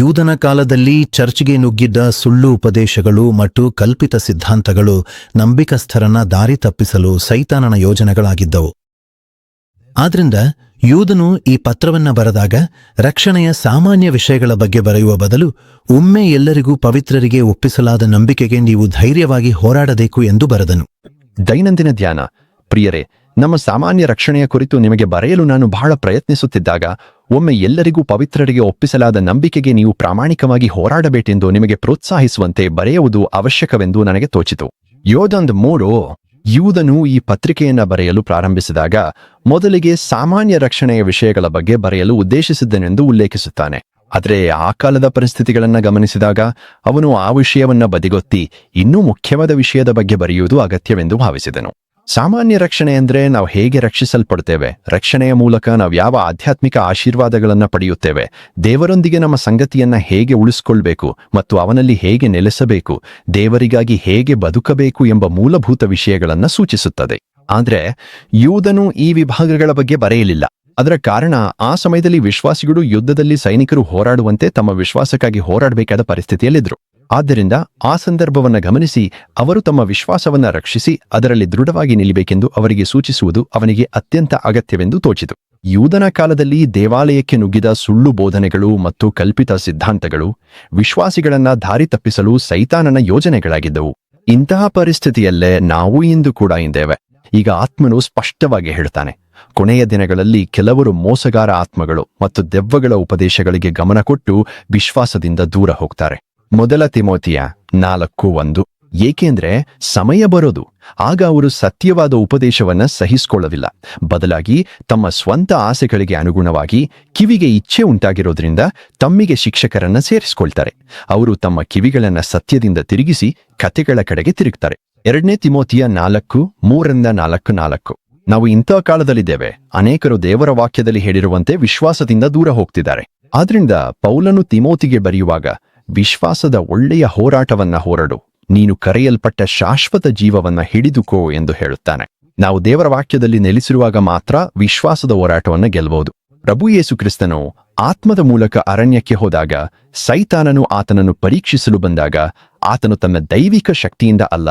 ಯೂದನ ಕಾಲದಲ್ಲಿ ಚರ್ಚ್ಗೆ ನುಗ್ಗಿದ್ದ ಸುಳ್ಳು ಉಪದೇಶಗಳು ಮತ್ತು ಕಲ್ಪಿತ ಸಿದ್ಧಾಂತಗಳು ನಂಬಿಕಸ್ಥರನ್ನ ದಾರಿ ತಪ್ಪಿಸಲು ಸೈತಾನನ ಯೋಜನೆಗಳಾಗಿದ್ದವು. ಆದ್ರಿಂದ ಯೂದನು ಈ ಪತ್ರವನ್ನ ಬರೆದಾಗ ರಕ್ಷಣೆಯ ಸಾಮಾನ್ಯ ವಿಷಯಗಳ ಬಗ್ಗೆ ಬರೆಯುವ ಬದಲು ಒಮ್ಮೆ ಎಲ್ಲರಿಗೂ ಪವಿತ್ರರಿಗೆ ಒಪ್ಪಿಸಲಾದ ನಂಬಿಕೆಗೆ ನೀವು ಧೈರ್ಯವಾಗಿ ಹೋರಾಡಬೇಕು ಎಂದು ಬರೆದನು. ದೈನಂದಿನ ಧ್ಯಾನ. ಪ್ರಿಯರೇ, ನಮ್ಮ ಸಾಮಾನ್ಯ ರಕ್ಷಣೆಯ ಕುರಿತು ನಿಮಗೆ ಬರೆಯಲು ನಾನು ಬಹಳ ಪ್ರಯತ್ನಿಸುತ್ತಿದ್ದಾಗ ಒಮ್ಮೆ ಎಲ್ಲರಿಗೂ ಪವಿತ್ರರಿಗೆ ಒಪ್ಪಿಸಲಾದ ನಂಬಿಕೆಗೆ ನೀವು ಪ್ರಾಮಾಣಿಕವಾಗಿ ಹೋರಾಡಬೇಕೆಂದು ನಿಮಗೆ ಪ್ರೋತ್ಸಾಹಿಸುವಂತೆ ಬರೆಯುವುದು ಅವಶ್ಯಕವೆಂದು ನನಗೆ ತೋಚಿತು. ಯೋದೊಂದು ಮೂರು, ಯೂದನು ಈ ಪತ್ರಿಕೆಯನ್ನ ಬರೆಯಲು ಪ್ರಾರಂಭಿಸಿದಾಗ ಮೊದಲಿಗೆ ಸಾಮಾನ್ಯ ರಕ್ಷಣೆಯ ವಿಷಯಗಳ ಬಗ್ಗೆ ಬರೆಯಲು ಉದ್ದೇಶಿಸಿದ್ದನೆಂದು ಉಲ್ಲೇಖಿಸುತ್ತಾನೆ. ಆದರೆ ಆ ಕಾಲದ ಪರಿಸ್ಥಿತಿಗಳನ್ನ ಗಮನಿಸಿದಾಗ ಅವನು ಆ ವಿಷಯವನ್ನ ಬದಿಗೊತ್ತಿ ಇನ್ನೂ ಮುಖ್ಯವಾದ ವಿಷಯದ ಬಗ್ಗೆ ಬರೆಯುವುದು ಅಗತ್ಯವೆಂದು ಭಾವಿಸಿದನು. ಸಾಮಾನ್ಯ ರಕ್ಷಣೆ ಅಂದರೆ ನಾವು ಹೇಗೆ ರಕ್ಷಿಸಲ್ಪಡ್ತೇವೆ? ರಕ್ಷಣೆಯ ಮೂಲಕ ನಾವು ಯಾವ ಆಧ್ಯಾತ್ಮಿಕ ಆಶೀರ್ವಾದಗಳನ್ನು ಪಡೆಯುತ್ತೇವೆ? ದೇವರೊಂದಿಗೆ ನಮ್ಮ ಸಂಗತಿಯನ್ನ ಹೇಗೆ ಉಳಿಸ್ಕೊಳ್ಬೇಕು ಮತ್ತು ಅವನಲ್ಲಿ ಹೇಗೆ ನೆಲೆಸಬೇಕು? ದೇವರಿಗಾಗಿ ಹೇಗೆ ಬದುಕಬೇಕು ಎಂಬ ಮೂಲಭೂತ ವಿಷಯಗಳನ್ನು ಸೂಚಿಸುತ್ತದೆ. ಆದರೆ ಯೂದನು ಈ ವಿಭಾಗಗಳ ಬಗ್ಗೆ ಬರೆಯಲಿಲ್ಲ. ಅದರ ಕಾರಣ ಆ ಸಮಯದಲ್ಲಿ ವಿಶ್ವಾಸಿಗಳು ಯುದ್ಧದಲ್ಲಿ ಸೈನಿಕರು ಹೋರಾಡುವಂತೆ ತಮ್ಮ ವಿಶ್ವಾಸಕ್ಕಾಗಿ ಹೋರಾಡಬೇಕಾದ ಪರಿಸ್ಥಿತಿಯಲ್ಲಿದ್ರು. ಆದ್ದರಿಂದ ಆ ಸಂದರ್ಭವನ್ನ ಗಮನಿಸಿ, ಅವರು ತಮ್ಮ ವಿಶ್ವಾಸವನ್ನ ರಕ್ಷಿಸಿ, ಅದರಲ್ಲಿ ದೃಢವಾಗಿ ನಿಲ್ಲಬೇಕೆಂದು ಅವರಿಗೆ ಸೂಚಿಸುವುದು ಅವನಿಗೆ ಅತ್ಯಂತ ಅಗತ್ಯವೆಂದು ತೋಚಿತು. ಯೂದನ ಕಾಲದಲ್ಲಿ ದೇವಾಲಯಕ್ಕೆ ನುಗ್ಗಿದ ಸುಳ್ಳು ಬೋಧನೆಗಳು ಮತ್ತು ಕಲ್ಪಿತ ಸಿದ್ಧಾಂತಗಳು ವಿಶ್ವಾಸಿಗಳನ್ನ ದಾರಿ ತಪ್ಪಿಸಲು ಸೈತಾನನ ಯೋಜನೆಗಳಾಗಿದ್ದವು. ಇಂತಹ ಪರಿಸ್ಥಿತಿಯಲ್ಲೇ ನಾವು ಇಂದು ಕೂಡ ಇದ್ದೇವೆ ಈಗ ಆತ್ಮನು ಸ್ಪಷ್ಟವಾಗಿ ಹೇಳ್ತಾನೆ ಕೊನೆಯ ದಿನಗಳಲ್ಲಿ ಕೆಲವರು ಮೋಸಗಾರ ಆತ್ಮಗಳು ಮತ್ತು ದೆವ್ವಗಳ ಉಪದೇಶಗಳಿಗೆ ಗಮನ ಕೊಟ್ಟು ವಿಶ್ವಾಸದಿಂದ ದೂರ ಹೋಗ್ತಾರೆ. ಮೊದಲ ತಿಮೋತಿಯ ನಾಲ್ಕು ಒಂದು. ಏಕೆಂದ್ರೆ ಸಮಯ ಬರೋದು. ಆಗ ಅವರು ಸತ್ಯವಾದ ಉಪದೇಶವನ್ನ ಸಹಿಸಿಕೊಳ್ಳಲಿಲ್ಲ. ಬದಲಾಗಿ ತಮ್ಮ ಸ್ವಂತ ಆಸೆಗಳಿಗೆ ಅನುಗುಣವಾಗಿ ಕಿವಿಗೆ ಇಚ್ಛೆ ಉಂಟಾಗಿರೋದ್ರಿಂದ ತಮ್ಮಿಗೆ ಶಿಕ್ಷಕರನ್ನ ಸೇರಿಸಿಕೊಳ್ತಾರೆ. ಅವರು ತಮ್ಮ ಕಿವಿಗಳನ್ನ ಸತ್ಯದಿಂದ ತಿರುಗಿಸಿ ಕಥೆಗಳ ಕಡೆಗೆ ತಿರುಗ್ತಾರೆ. ಎರಡನೇ ತಿಮೋತಿಯ ನಾಲ್ಕು, ಮೂರರಿಂದ ನಾಲ್ಕು ನಾಲ್ಕು. ನಾವು ಇಂಥ ಕಾಲದಲ್ಲಿದ್ದೇವೆ. ಅನೇಕರು ದೇವರ ವಾಕ್ಯದಲ್ಲಿ ಹೇಳಿರುವಂತೆ ವಿಶ್ವಾಸದಿಂದ ದೂರ ಹೋಗ್ತಿದ್ದಾರೆ. ಆದ್ರಿಂದ ಪೌಲನು ತಿಮೋತಿಗೆ ಬರೆಯುವಾಗ ವಿಶ್ವಾಸದ ಒಳ್ಳೆಯ ಹೋರಾಟವನ್ನ ಹೋರಡು. ನೀನು ಕರೆಯಲ್ಪಟ್ಟ ಶಾಶ್ವತ ಜೀವವನ್ನ ಹಿಡಿದುಕೋ ಎಂದು ಹೇಳುತ್ತಾನೆ. ನಾವು ದೇವರ ವಾಕ್ಯದಲ್ಲಿ ನೆಲೆಸಿರುವಾಗ ಮಾತ್ರ ವಿಶ್ವಾಸದ ಹೋರಾಟವನ್ನು ಗೆಲ್ಲಬಹುದು ಪ್ರಭು ಯೇಸು ಕ್ರಿಸ್ತನು ಆತ್ಮದ ಮೂಲಕ ಅರಣ್ಯಕ್ಕೆ ಹೋದಾಗ, ಸೈತಾನನು ಆತನನ್ನು ಪರೀಕ್ಷಿಸಲು ಬಂದಾಗ, ಆತನು ತನ್ನ ದೈವಿಕ ಶಕ್ತಿಯಿಂದ ಅಲ್ಲ,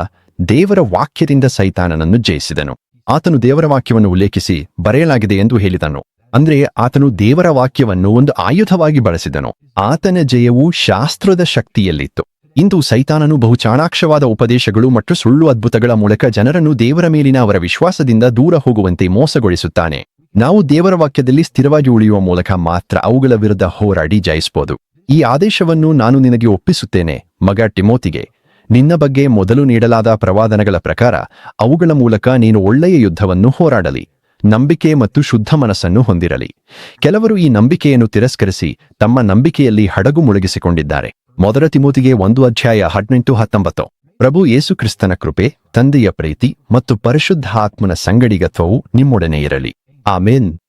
ದೇವರ ವಾಕ್ಯದಿಂದ ಸೈತಾನನನ್ನು ಜಯಿಸಿದನು. ಆತನು ದೇವರ ವಾಕ್ಯವನ್ನು ಉಲ್ಲೇಖಿಸಿ ಬರೆಯಲಾಗಿದೆ ಎಂದು ಹೇಳಿದನು. ಅಂದ್ರೆ ಆತನು ದೇವರ ವಾಕ್ಯವನ್ನು ಒಂದು ಆಯುಧವಾಗಿ ಬಳಸಿದನು. ಆತನ ಜಯವು ಶಾಸ್ತ್ರದ ಶಕ್ತಿಯಲ್ಲಿತ್ತು. ಇಂದು ಸೈತಾನನು ಬಹು ಚಾಣಾಕ್ಷವಾದ ಉಪದೇಶಗಳು ಮತ್ತು ಸುಳ್ಳು ಅದ್ಭುತಗಳ ಮೂಲಕ ಜನರನ್ನು ದೇವರ ಮೇಲಿನ ಅವರ ವಿಶ್ವಾಸದಿಂದ ದೂರ ಹೋಗುವಂತೆ ಮೋಸಗೊಳಿಸುತ್ತಾನೆ. ನಾವು ದೇವರ ವಾಕ್ಯದಲ್ಲಿ ಸ್ಥಿರವಾಗಿ ಉಳಿಯುವ ಮೂಲಕ ಮಾತ್ರ ಅವುಗಳ ವಿರುದ್ಧ ಹೋರಾಡಿ ಜಯಿಸಬಹುದು ಈ ಆದೇಶವನ್ನು ನಾನು ನಿನಗೆ ಒಪ್ಪಿಸುತ್ತೇನೆ, ಮಗ ಟಿಮೋತಿಗೆ ನಿನ್ನ ಬಗ್ಗೆ ಮೊದಲು ನೀಡಲಾದ ಪ್ರವಾದನಗಳ ಪ್ರಕಾರ ಅವುಗಳ ಮೂಲಕ ನೀನು ಒಳ್ಳೆಯ ಯುದ್ಧವನ್ನು ಹೋರಾಡಲಿ. ನಂಬಿಕೆ ಮತ್ತು ಶುದ್ಧ ಮನಸ್ಸನ್ನು ಹೊಂದಿರಲಿ. ಕೆಲವರು ಈ ನಂಬಿಕೆಯನ್ನು ತಿರಸ್ಕರಿಸಿ ತಮ್ಮ ನಂಬಿಕೆಯಲ್ಲಿ ಹಡಗು ಮುಳುಗಿಸಿಕೊಂಡಿದ್ದಾರೆ. ಮೊದಲ ತಿಮೂತಿಗೆ ಒಂದು ಅಧ್ಯಾಯ ಹದಿನೆಂಟು ಹತ್ತೊಂಬತ್ತು. ಪ್ರಭು ಯೇಸು ಕ್ರಿಸ್ತನ ಕೃಪೆ, ತಂದೆಯ ಪ್ರೀತಿ ಮತ್ತು ಪರಿಶುದ್ಧ ಆತ್ಮನ ಸಂಗಡಿಗತ್ವವು ನಿಮ್ಮೊಡನೆ ಇರಲಿ. ಆಮೇನ್.